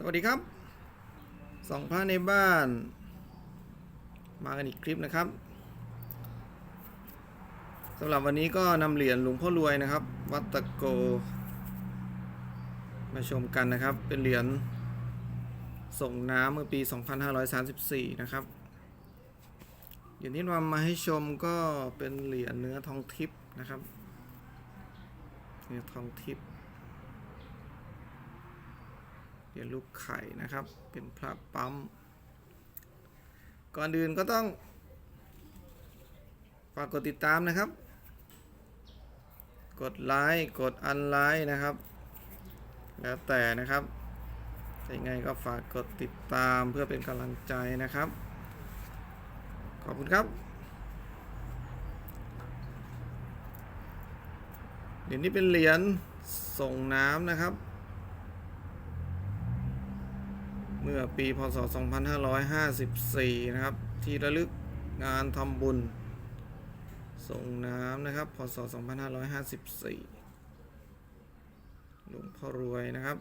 สวัสดีครับสองพระในบ้าน มากันอีกคลิปนะครับสำหรับวันนี้ก็นำเหรียญหลวงพ่อรวยนะครับ วัดตะโก มาชมกันนะครับ เป็นเหรียญส่งน้ำเมื่อปี 2534 นะครับเหรียญที่นำมาให้ชมก็เป็นเหรียญเนื้อทองทิพย์นะครับ เนื้อทองทิพย์ เหรียญลูกไข่นะครับ เป็นพระปั๊ม ก่อนอื่นก็ต้องฝากกดติดตามนะครับ กดไลค์กดอันไลค์นะครับ แล้วแต่นะครับยังไงก็ฝากกดติดตามเพื่อเป็นกำลังใจนะครับ ขอบคุณครับ เหรียญนี้เป็นเหรียญส่งน้ำนะครับ เมื่อปีพศ 2554 นะครับ ที่ระลึกงานทำบุญ ส่งน้ำนะครับ พศ 2554 หลวงพ่อรวยนะครับ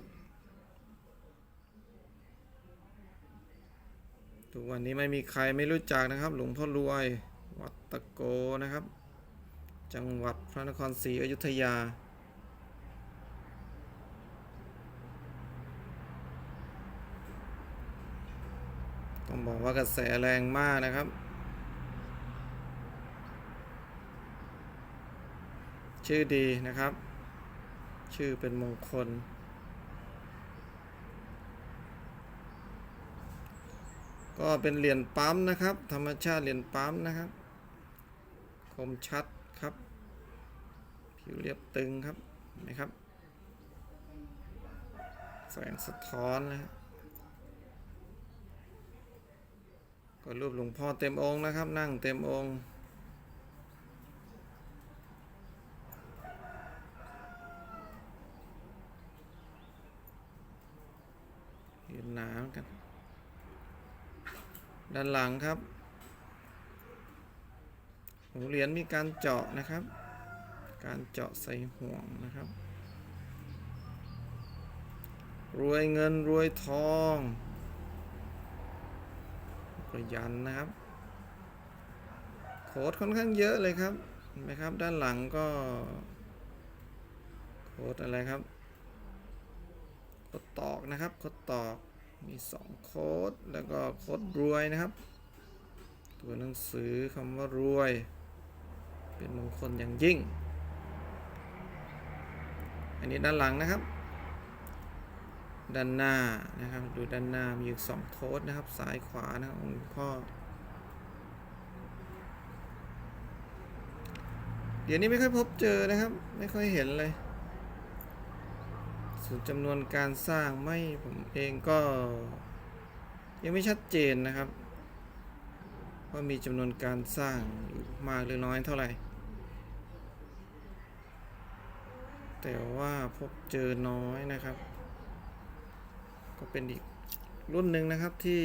ทุกวันนี้ไม่มีใครไม่รู้จักนะครับ หลวงพ่อรวย วัดตะโกนะครับ จังหวัดพระนครศรีอยุธยา ต้องบอกว่ากระแสแรงมากนะครับ ชื่อดีนะครับ ชื่อเป็นมงคล ก็เป็นเหรียญปั๊มนะครับ ธรรมชาติเหรียญปั๊มนะครับ คมชัดครับ ผิวเรียบตึงครับเห็นไหมครับ แสงสะท้อนนะครับ ก็รูปหลวงพ่อเต็มองค์นะครับ นั่งเต็มองค์เห็นหนาเหมือนกัน ด้านหลังครับหัวเหรียญมีการเจาะนะครับ การเจาะใส่ห่วงนะครับ รวยเงินรวยทอง ก็ยันนะครับโคดค่อนข้างเยอะเลยครับเห็นไหมครับด้านหลังก็โคดอะไรครับโคดตอกนะครับโคดตอกมีสองโคดแล้วก็โคดรวยนะครับ ตัวหนังสือคำว่ารวย เป็นมงคลอย่างยิ่ง อันนี้ด้านหลังนะครับ ด้านหน้านะครับ ดูด้านหน้ามีอยู่สองโค้ดนะครับ ซ้ายขวานะครับของหลวงพ่อเดี๋ยวนี้ไม่ค่อยพบเจอนะครับ ไม่ค่อยเห็นเลย ส่วนจำนวนการสร้างไม่ผมเองก็ ยังไม่ชัดเจนนะครับว่ามีจำนวนการสร้างมากหรือน้อยเท่าไหร่ แต่ว่าพบเจอน้อยนะครับ ก็เป็นอีกรุ่นหนึ่งนะครับที่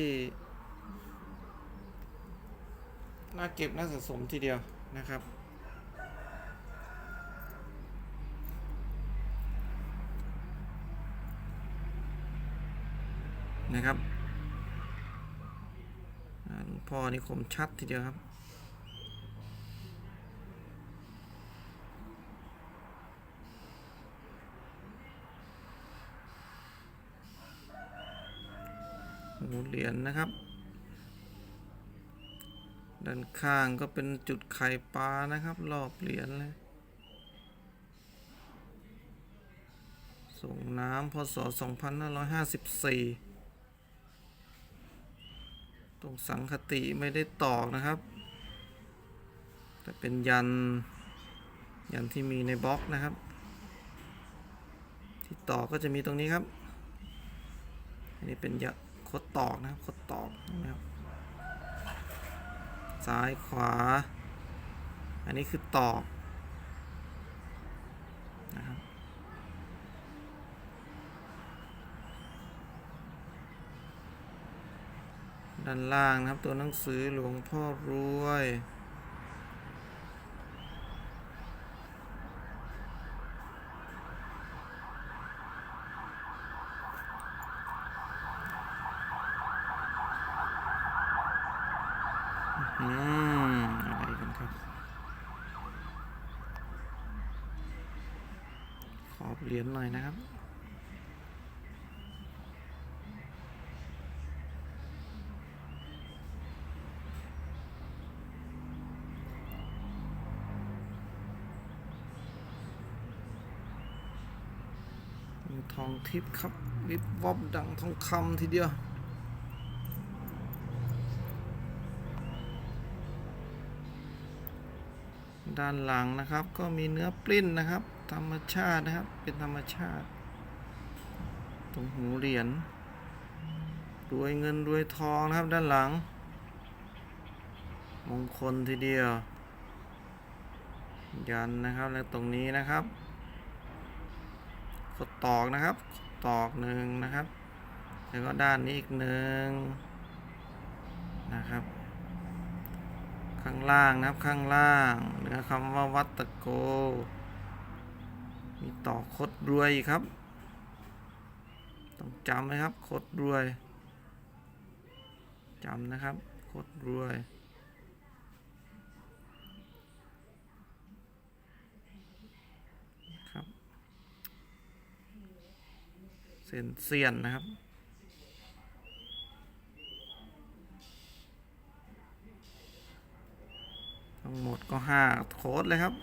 น่าเก็บน่าสะสมทีเดียวนะครับ นะครับหลวงพ่อนี่คมชัดทีเดียวครับ หูเหรียญนะครับ ด้านข้างก็เป็นจุดไข่ปลานะครับ รอบเหรียญเลย ส่งน้ำพศ 2554 ตรงสังคติไม่ได้ตอกนะครับ แต่เป็นยัน ยันที่มีในบล็อกนะครับ ที่ตอกก็จะมีตรงนี้ครับ อันนี้เป็นยะค ดตอกนะครับคดตอกนะครับซ้ายขวา อันนี้คือตอกนะครับด้านล่างนะครับตัวหนังสือหลวงพ่อรวย อืมอะไรกันครับ ขอบเหรียญหน่อยนะครับทองทิพย์ครับวิบวับดังทองคำทีเดียว ด้านหลังนะครับ ก็มีเนื้อปลิ้นนะครับ ธรรมชาตินะครับ เป็นธรรมชาติ ตรงหูเหรียญรวยเงินรวยทองนะครับด้านหลัง มงคลทีเดียว ยันนะครับแล้วตรงนี้นะครับขดตอกนะครับ ตอกหนึ่งนะครับ แล้วก็ด้านนี้อีกหนึ่งนะครับ ข้างล่างนะครับข้างล่างเหนือคำว่าวัตตโก มีต่อคดรวยครับ ต้องจำนะครับคดรวยจำนะครับคดรวยครับเส้นเสียนนะครับ ทั้งหมดก็ห้าโค้ดเลยครับ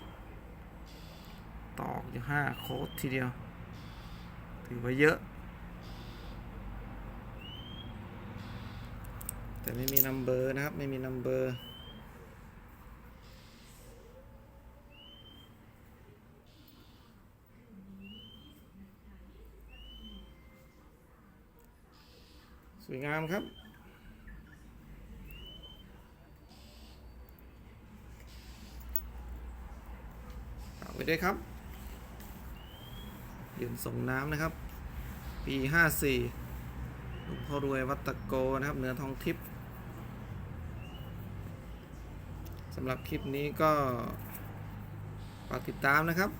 ตอกอยู่ห้าโค้ดทีเดียว ถือว่าเยอะ แต่ไม่มีนัมเบอร์นะครับ ไม่มีนัมเบอร์สวยงามครับ ฝาก ไปด้วยครับยืนส่งน้ำนะครับ ปี54หลวงพ่อรวยวัตโกนะครับเหนือทองทิพย์สำหรับคลิปนี้ก็ฝากติดตามนะครับ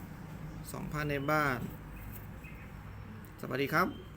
สองพันในบ้าน สวัสดีครับ